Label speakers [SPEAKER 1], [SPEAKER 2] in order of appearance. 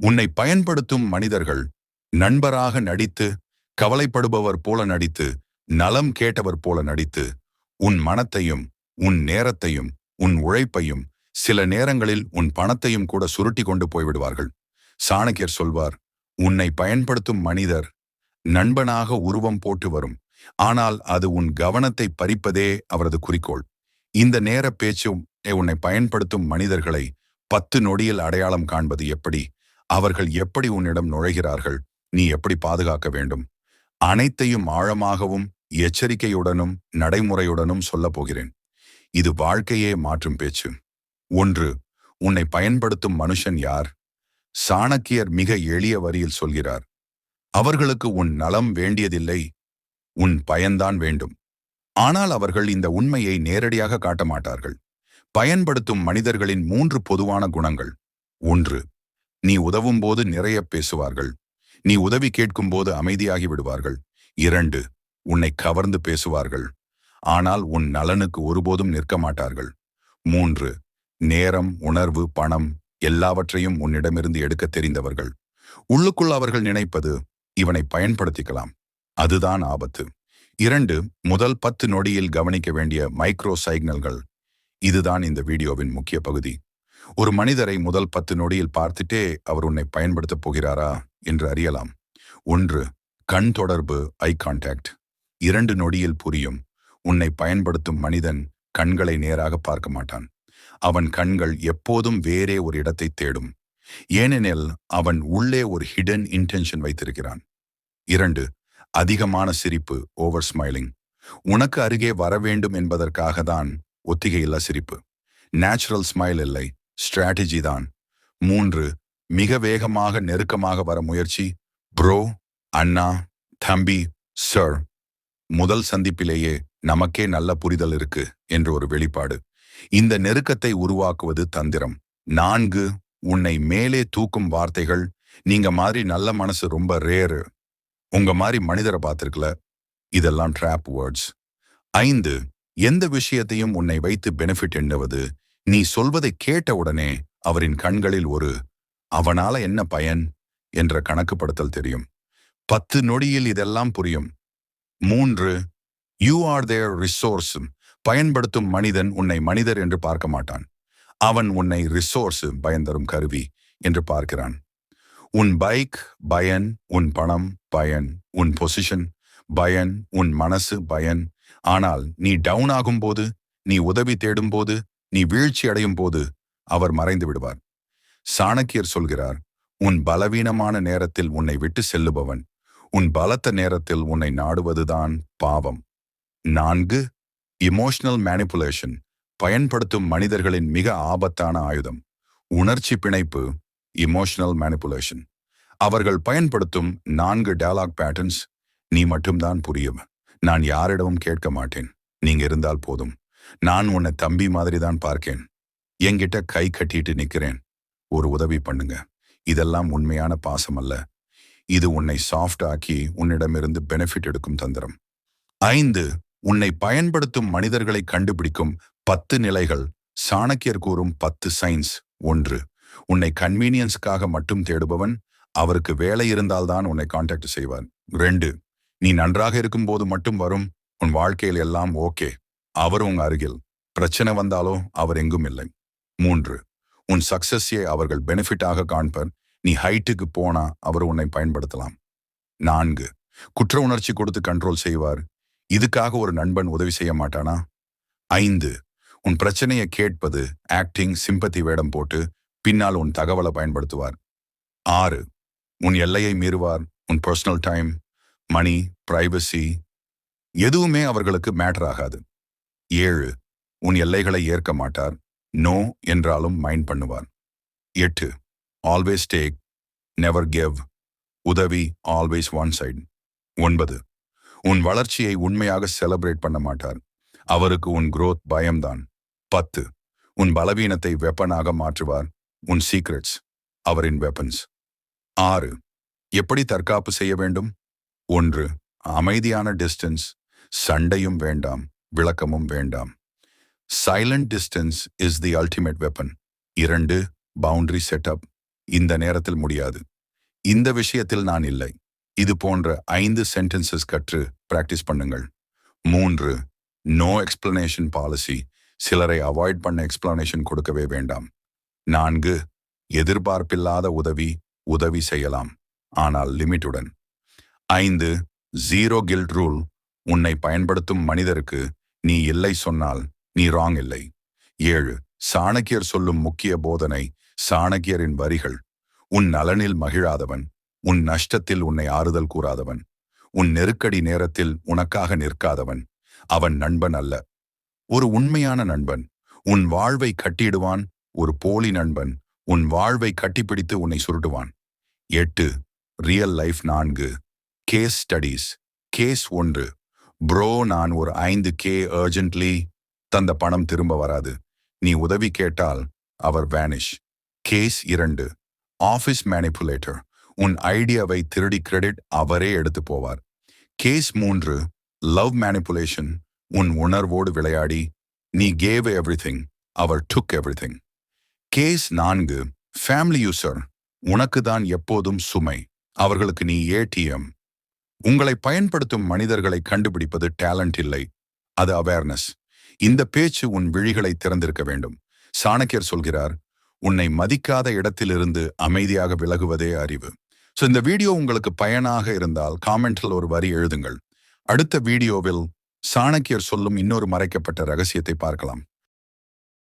[SPEAKER 1] உன்னை பயன்படுத்தும் மனிதர்கள் நண்பராக நடித்து கவலைப்படுபவர் போல நடித்து நலம் கேட்டவர் போல நடித்து உன் மனத்தையும் உன் நேரத்தையும் உன் உழைப்பையும் சில நேரங்களில் உன் பணத்தையும் கூட சுருட்டி கொண்டு போய்விடுவார்கள். சாணக்கியர் சொல்வார் உன்னை பயன்படுத்தும் மனிதர் நண்பனாக உருவம் போட்டு வரும். ஆனால் அது உன் கவனத்தை பறிப்பதே அவரது குறிக்கோள். இந்த நேர பேச்சு உன்னை பயன்படுத்தும் மனிதர்களை பத்து நொடியில் அடையாளம் காண்பது எப்படி? அவர்கள் எப்படி உன்னிடம் நுழைகிறார்கள்? நீ எப்படி பாதுகாக்க வேண்டும்? அனைத்தையும் ஆழமாகவும் எச்சரிக்கையுடனும் நடைமுறையுடனும் சொல்லப் போகிறேன். இது வாழ்க்கையே மாற்றும் பேச்சு. ஒன்று உன்னை பயன்படுத்தும் மனுஷன் யார்? சாணக்கியர் மிக எளிய வரியில் சொல்கிறார். அவர்களுக்கு உன் நலம் வேண்டியதில்லை உன் பயன்தான் வேண்டும். ஆனால் அவர்கள் இந்த உண்மையை நேரடியாக காட்ட மாட்டார்கள். பயன்படுத்தும் மனிதர்களின் மூன்று பொதுவான குணங்கள். ஒன்று நீ உதவும் போது நிறைய பேசுவார்கள். நீ உதவி கேட்கும் போது அமைதியாகி விடுவார்கள். இரண்டு உன்னை கவர்ந்து பேசுவார்கள். ஆனால் உன் நலனுக்கு ஒருபோதும் நிற்க மாட்டார்கள். மூன்று நேரம் உணர்வு பணம் எல்லாவற்றையும் உன்னிடமிருந்து எடுக்க தெரிந்தவர்கள். உள்ளுக்குள் அவர்கள் நினைப்பது இவனை பயன்படுத்திக்கலாம். அதுதான் ஆபத்து. இரண்டு முதல் பத்து நொடியில் கவனிக்க வேண்டிய மைக்ரோ சைக்னல்கள். இதுதான் இந்த வீடியோவின் முக்கிய பகுதி. ஒரு மனிதரை முதல் பத்து நொடியில் பார்த்துட்டே அவர் உன்னை பயன்படுத்தப் போகிறாரா என்று அறியலாம். ஒன்று கண் தொடர்பு ஐ கான்டாக்ட் இரண்டு நொடியில் புரியும். உன்னை பயன்படுத்தும் மனிதன் கண்களை நேராக பார்க்க மாட்டான். அவன் கண்கள் எப்போதும் வேறே ஒரு இடத்தை தேடும். ஏனெனில் அவன் உள்ளே ஒரு ஹிடன் இன்டென்ஷன் வைத்திருக்கிறான். இரண்டு அதிகமான சிரிப்பு ஓவர் ஸ்மைலிங் உனக்கு அருகே வர வேண்டும் என்பதற்காக தான் ஒத்திகையில்லா சிரிப்பு. நேச்சுரல் ஸ்மைல் இல்லை. ஸ்ட்ராட்டஜி தான். மூன்று மிக வேகமாக நெருக்கமாக வர முயற்சி. ப்ரோ அண்ணா தம்பி சர் முதல் சந்திப்பிலேயே நமக்கே நல்ல புரிதல் இருக்கு என்று ஒரு வெளிப்பாடு. இந்த நெருக்கத்தை உருவாக்குவது தந்திரம். நான்கு உன்னை மேலே தூக்கும் வார்த்தைகள். நீங்க மாதிரி நல்ல மனசு ரொம்ப ரேரு உங்க மாதிரி மனிதரை பார்த்துருக்கல. இதெல்லாம் ட்ராப் வேர்ட்ஸ் ஐந்து எந்த விஷயத்தையும் உன்னை வைத்து பெனிஃபிட் எண்ணுவது. நீ சொல்வதை கேட்ட உடனே அவரின் கண்களில் ஒரு அவனால என்ன பயன்? என்ற கணக்குப்படுத்தல் தெரியும். பத்து நொடியில் இதெல்லாம் புரியும். மூன்று யூ ஆர் தேர் ரிசோர்ஸ் பயன்படுத்தும் மனிதன் உன்னை மனிதர் என்று பார்க்க மாட்டான். அவன் உன்னை ரிசோர்ஸ் பயன்தரும் கருவி என்று பார்க்கிறான். உன் பைக் பயன் உன் பணம் பயன் உன் பொசிஷன் பயன் உன் மனசு பயன். ஆனால் நீ டவுன் ஆகும்போது நீ உதவி தேடும் போது நீ வீழ்ச்சி அடையும் போது அவர் மறைந்து விடுவார். சாணக்கியர் சொல்கிறார் உன் பலவீனமான நேரத்தில் உன்னை விட்டு செல்லுபவன் உன் பலத்த நேரத்தில் உன்னை நாடுவதுதான் பாவம். நான்கு இமோஷனல் மேனிப்புலேஷன் பயன்படுத்தும் மனிதர்களின் மிக ஆபத்தான ஆயுதம். உணர்ச்சி பிணைப்பு இமோஷனல் மேனிப்புலேஷன் அவர்கள் பயன்படுத்தும் நான்கு டயலாக் பேட்டர்ன்ஸ் நீ மட்டும்தான் புரியும். நான் யாரிடமும் கேட்க மாட்டேன். நீங்க இருந்தால் போதும். நான் உன்னை தம்பி மாதிரி தான் பார்க்கேன். என்கிட்ட கை கட்டிட்டு நிக்கிறேன். ஒரு உதவி பண்ணுங்க. இதெல்லாம் உண்மையான பாசம் அல்ல. இது உன்னை சாஃப்ட் ஆக்கி உன்னிடமிருந்து பெனிஃபிட் எடுக்கும் தந்திரம். ஐந்து உன்னை பயன்படுத்தும் மனிதர்களை கண்டுபிடிக்கும் பத்து நிலைகள். சாணக்கியர் கூறும் பத்து சயின்ஸ் ஒன்று உன்னை கன்வீனியன்ஸ்க்காக மட்டும் தேடுபவன். அவருக்கு வேலை இருந்தால்தான் உன்னை காண்டாக்ட் செய்வார். ரெண்டு நீ நன்றாக இருக்கும்போது மட்டும் வரும். உன் வாழ்க்கையில் எல்லாம் ஓகே அவர் உங்க அருகில். பிரச்சனை வந்தாலோ அவர் எங்கும் இல்லை. மூன்று உன் சக்சஸை அவர்கள் பெனிஃபிட்டாக காண்பர். நீ ஹைட்டுக்கு போனா அவர் உன்னை பயன்படுத்தலாம். நான்கு குற்ற உணர்ச்சி கொடுத்து கண்ட்ரோல் செய்வார். இதுக்காக ஒரு நண்பன் உதவி செய்ய மாட்டானா? ஐந்து உன் பிரச்சனையை கேட்பது ஆக்டிங் சிம்பத்தி வேடம் போட்டு பின்னால் உன் தகவலை பயன்படுத்துவார். ஆறு உன் எல்லையை மீறுவார். உன் பர்சனல் டைம் மணி பிரைவசி எதுவுமே அவர்களுக்கு மேட்டர் ஆகாது. ஏழு உன் எல்லைகளை ஏற்க மாட்டார். நோ என்றாலும் மைண்ட் பண்ணுவார். எட்டு ஆல்வேஸ் டேக் நெவர் கிவ். உதவி ஆல்வேஸ் ஒன் சைடு. ஒன்பது உன் வளர்ச்சியை உண்மையாக செலிப்ரேட் பண்ண மாட்டார். அவருக்கு உன் குரோத் பயம்தான். பத்து உன் பலவீனத்தை வெப்பனாக மாற்றுவார். உன் சீக்ரெட்ஸ் அவரின் வெப்பன்ஸ் ஆறு எப்படி தற்காப்பு செய்ய வேண்டும்? ஒன்று அமைதியான டிஸ்டன்ஸ் சண்டையும் வேண்டாம். விளக்கமும் வேண்டாம். Silent distance is the ultimate weapon இரண்டு பவுண்டரி செட்டப் இந்த நேரத்தில் முடியாது. இந்த விஷயத்தில் நான் இல்லை. இது போன்ற ஐந்து சென்டென்சஸ் கற்று பிராக்டிஸ் பண்ணுங்கள். மூன்று நோ எக்ஸ்பிளனேஷன் பாலிசி சிலரை அவாய்ட் பண்ண எக்ஸ்பிளனேஷன் கொடுக்கவே வேண்டாம். நான்கு எதிர்பார்ப்பில்லாத உதவி உதவி செய்யலாம். ஆனால் லிமிட்டுடன் ஐந்து ஜீரோ கில்ட் ரூல் உன்னை பயன்படுத்தும் மனிதருக்கு நீ இல்லை சொன்னால் நீ ராங் இல்லை. ஏழு சாணக்கியர் சொல்லும் முக்கிய போதனை சாணக்கியரின் வரிகள். உன் நலனில் மகிழாதவன் உன் நஷ்டத்தில் உன்னை ஆறுதல் கூறாதவன் உன் நெருக்கடி நேரத்தில் உனக்காக நிற்காதவன். அவன் நண்பன் அல்ல. ஒரு உண்மையான நண்பன் உன் வாழ்வை கட்டிடுவான். ஒரு போலி நண்பன் உன் வாழ்வை கட்டிப்பிடித்து உன்னை சுருட்டுவான். எட்டு ரியல் லைஃப் நான்கு கேஸ் ஸ்டடீஸ் கேஸ் ஒன்று ப்ரோ நான் ஒரு ஐந்து கே அர்ஜென்ட்லி தந்த பணம் திரும்ப வராது. நீ உதவி கேட்டால் அவர் வேனிஷ் கேஸ் இரண்டு. ஆஃபீஸ் மேனிப்புலேட்டர் உன் ஐடியாவை திருடி கிரெடிட் அவரே எடுத்து போவார். கேஸ் மூன்று. லவ் மேனிப்புலேஷன் உன் உணர்வோடு விளையாடி. நீ கேவ் எவ்ரிதிங் அவர் டுக் எவ்ரிதிங் கேஸ் நான்கு. ஃபேமிலி யூசர் உனக்கு தான் எப்போதும் சுமை. அவர்களுக்கு நீ ஏடிஎம் உங்களை பயன்படுத்தும் மனிதர்களை கண்டுபிடிப்பது டேலண்ட் இல்லை. அது அவேர்னஸ். இந்த பேச்சு உன் விழிகளை திறந்திருக்க வேண்டும். சாணக்கியர் சொல்கிறார் உன்னை மதிக்காத இடத்திலிருந்து அமைதியாக விலகுவதே அறிவு. ஸோ இந்த வீடியோ உங்களுக்கு பயனாக இருந்தால் காமெண்டில் ஒரு வரி எழுதுங்கள். அடுத்த வீடியோவில் சாணக்கியர் சொல்லும் இன்னொரு மறைக்கப்பட்ட ரகசியத்தை பார்க்கலாம்.